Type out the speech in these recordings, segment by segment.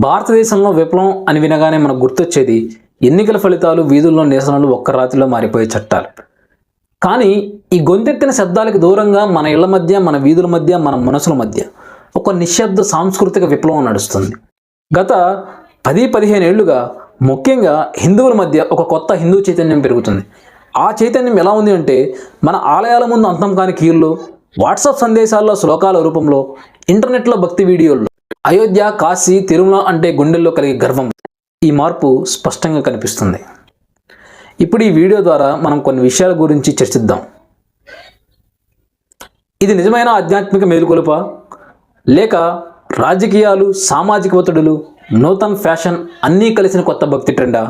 భారతదేశంలో విప్లవం అని వినగానే మనకు గుర్తొచ్చేది ఎన్నికల ఫలితాలు వీధుల్లో నిరసనలు ఒక్క రాత్రిలో మారిపోయే చట్టాలు. కానీ ఈ గొంతెత్తిన శబ్దాలకు దూరంగా మన ఇళ్ళ మధ్య మన వీధుల మధ్య మన మనసుల మధ్య ఒక నిశ్శబ్ద సాంస్కృతిక విప్లవం నడుస్తుంది. గత పది పదిహేను ఏళ్ళుగా ముఖ్యంగా హిందువుల మధ్య ఒక కొత్త హిందూ చైతన్యం పెరుగుతుంది. ఆ చైతన్యం ఎలా ఉంది అంటే మన ఆలయాల ముందు అంతం కాని కీళ్ళు వాట్సాప్ సందేశాల్లో శ్లోకాల రూపంలో ఇంటర్నెట్లో భక్తి వీడియోల్లో అయోధ్య కాశీ తిరుమల అంటే గుండెల్లో కలిగే గర్వం. ఈ మార్పు స్పష్టంగా కనిపిస్తుంది. ఇప్పుడు ఈ వీడియో ద్వారా మనం కొన్ని విషయాల గురించి చర్చిద్దాం. ఇది నిజమైన ఆధ్యాత్మిక మేలుకొలుప? లేక రాజకీయాలు సామాజిక ఒత్తిడులు నూతన్ ఫ్యాషన్ అన్నీ కలిసిన కొత్త భక్తి ట్రెండా?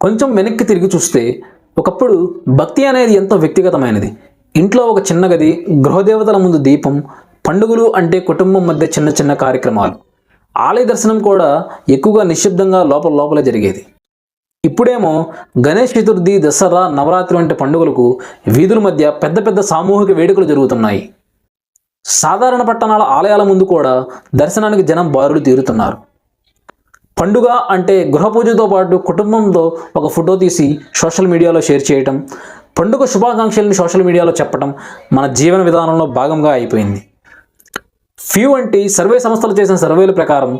కొంచెం వెనక్కి తిరిగి చూస్తే ఒకప్పుడు భక్తి అనేది ఎంతో వ్యక్తిగతమైనది. ఇంట్లో ఒక చిన్న గది గృహదేవతల ముందు దీపం పండుగలు అంటే కుటుంబం మధ్య చిన్న చిన్న కార్యక్రమాలు. ఆలయ దర్శనం కూడా ఎక్కువగా నిశ్శబ్దంగా లోపల లోపలే జరిగేది. ఇప్పుడేమో గణేష్ చతుర్థి దసరా నవరాత్రి వంటి పండుగలకు వీధుల మధ్య పెద్ద పెద్ద సామూహిక వేడుకలు జరుగుతున్నాయి. సాధారణ పట్టణాల ఆలయాల ముందు కూడా దర్శనానికి జనం బారులు తీరుతున్నారు. పండుగ అంటే గృహ పూజతో పాటు కుటుంబంతో ఒక ఫోటో తీసి సోషల్ మీడియాలో షేర్ చేయటం పండుగ శుభాకాంక్షల్ని సోషల్ మీడియాలో చెప్పడం మన జీవన విధానంలో భాగంగా అయిపోయింది. ఫ్యూ వంటి సర్వే సంస్థలు చేసిన సర్వేల ప్రకారం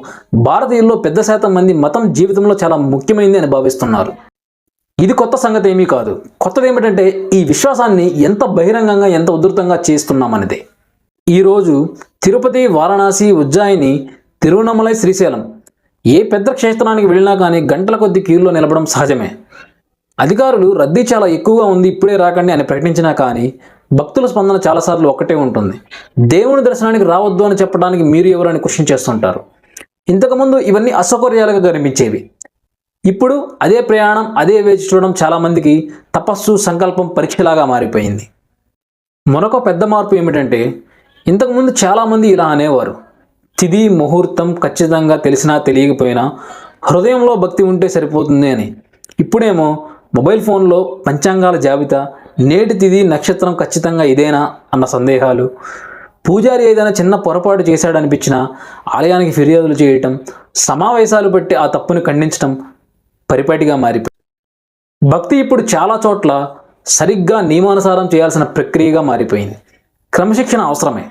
భారతీయుల్లో పెద్ద శాతం మంది మతం జీవితంలో చాలా ముఖ్యమైనది అని భావిస్తున్నారు. ఇది కొత్త సంగతి ఏమీ కాదు. కొత్తది ఏమిటంటే ఈ విశ్వాసాన్ని ఎంత బహిరంగంగా ఎంత ఉధృతంగా చేస్తున్నామనేది. ఈరోజు తిరుపతి వారణాసి ఉజ్జాయిని తిరువణమలై శ్రీశైలం ఏ పెద్ద క్షేత్రానికి వెళ్ళినా కానీ గంటల కొద్ది క్యూల్లో నిలబడం సహజమే. అధికారులు రద్దీ చాలా ఎక్కువగా ఉంది ఇప్పుడే రాకండి అని ప్రకటించినా కానీ భక్తుల స్పందన చాలాసార్లు ఒకటే ఉంటుంది. దేవుని దర్శనానికి రావద్దు అని చెప్పడానికి మీరు ఎవరని క్వశ్చన్ చేస్తుంటారు. ఇంతకుముందు ఇవన్నీ అసౌకర్యాలుగా కనిపించేవి. ఇప్పుడు అదే ప్రయాణం అదే వేచి చూడడం చాలామందికి తపస్సు సంకల్పం పరీక్షలాగా మారిపోయింది. మరొక పెద్ద మార్పు ఏమిటంటే ఇంతకుముందు చాలామంది ఇలా అనేవారు. తిది ముహూర్తం ఖచ్చితంగా తెలిసినా తెలియకపోయినా హృదయంలో భక్తి ఉంటే సరిపోతుంది అని. ఇప్పుడేమో మొబైల్ ఫోన్లో పంచాంగాల జాబితా నేటి తిది నక్షత్రం ఖచ్చితంగా ఇదేనా అన్న సందేహాలు. పూజారి ఏదైనా చిన్న పొరపాటు చేశాడనిపించినా ఆలయానికి ఫిర్యాదులు చేయటం సమావేశాలు బట్టి ఆ తప్పుని ఖండించడం పరిపాటిగా మారిపోయింది. భక్తి ఇప్పుడు చాలా చోట్ల సరిగ్గా నియమానుసారం చేయాల్సిన ప్రక్రియగా మారిపోయింది. క్రమశిక్షణ అవసరమే.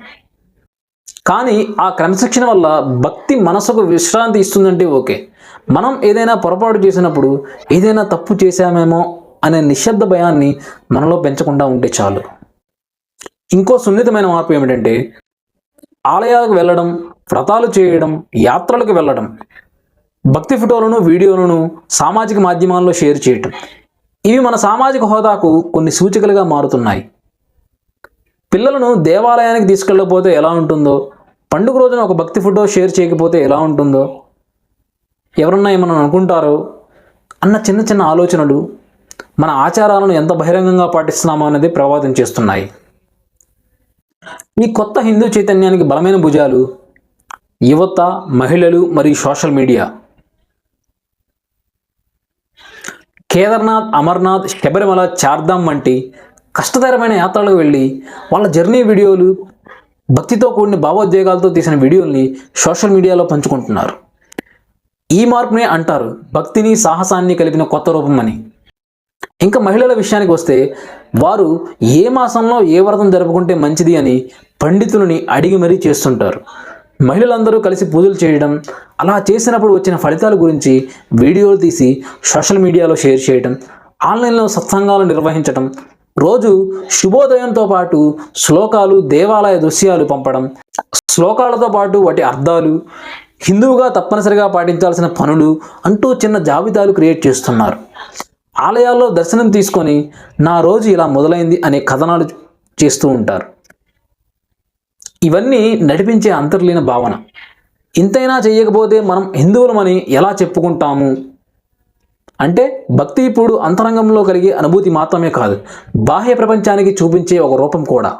కానీ ఆ క్రమశిక్షణ వల్ల భక్తి మనసుకు విశ్రాంతి ఇస్తుందంటే ఓకే. మనం ఏదైనా పొరపాటు చేసినప్పుడు ఏదైనా తప్పు చేశామేమో అనే నిశ్శబ్ద భయాన్ని మనలో పెంచకుండా ఉంటే చాలు. ఇంకో సున్నితమైన మార్పు ఏమిటంటే ఆలయాలకు వెళ్ళడం వ్రతాలు చేయడం యాత్రలకు వెళ్ళడం భక్తి ఫోటోలను వీడియోలను సామాజిక మాధ్యమాల్లో షేర్ చేయటం. ఇవి మన సామాజిక హోదాకు కొన్ని సూచికలుగా మారుతున్నాయి. పిల్లలను దేవాలయానికి తీసుకెళ్ళకపోతే ఎలా ఉంటుందో పండుగ రోజున ఒక భక్తి ఫోటో షేర్ చేయకపోతే ఎలా ఉంటుందో ఎవరన్నా ఏమన్నా అనుకుంటారో అన్న చిన్న చిన్న ఆలోచనలు మన ఆచారాలను ఎంత బహిరంగంగా పాటిస్తున్నామో అనేది ప్రభావితం చేస్తున్నాయి. ఈ కొత్త హిందూ చైతన్యానికి బలమైన భుజాలు యువత మహిళలు మరియు సోషల్ మీడియా. కేదార్నాథ్ అమర్నాథ్ శబరిమల చార్ధామ్ వంటి కష్టతరమైన యాత్రలకు వెళ్ళి వాళ్ళ జర్నీ వీడియోలు భక్తితో కూడిన భావోద్వేగాలతో తీసిన వీడియోల్ని సోషల్ మీడియాలో పంచుకుంటున్నారు. ఈ మార్పునే అంటారు భక్తిని సాహసాన్ని కలిపిన కొత్త రూపం అని. ఇంకా మహిళల విషయానికి వస్తే వారు ఏ మాసంలో ఏ వ్రతం జరుపుకుంటే మంచిది అని పండితులని అడిగి మరీ చేస్తుంటారు. మహిళలందరూ కలిసి పూజలు చేయడం అలా చేసినప్పుడు వచ్చిన ఫలితాల గురించి వీడియోలు తీసి సోషల్ మీడియాలో షేర్ చేయడం ఆన్లైన్లో సత్సంగాలు నిర్వహించడం రోజు శుభోదయంతో పాటు శ్లోకాలు దేవాలయ దృశ్యాలు పంపడం శ్లోకాలతో పాటు వాటి అర్థాలు హిందువుగా తప్పనిసరిగా పాటించాల్సిన పనులు అంటూ చిన్న జాబితాలు క్రియేట్ చేస్తున్నారు. ఆలయాల్లో దర్శనం తీసుకొని నా రోజు ఇలా మొదలైంది అనే కథనాలు చేస్తూ ఉంటారు. ఇవన్నీ నడిపించే అంతర్లీన భావన. ఇంతైనా చేయకపోతే మనం హిందువులమని ఎలా చెప్పుకుంటాము? అంటే భక్తి ఇప్పుడు అంతరంగంలో కలిగే అనుభూతి మాత్రమే కాదు బాహ్య ప్రపంచానికి చూపించే ఒక రూపం కూడా.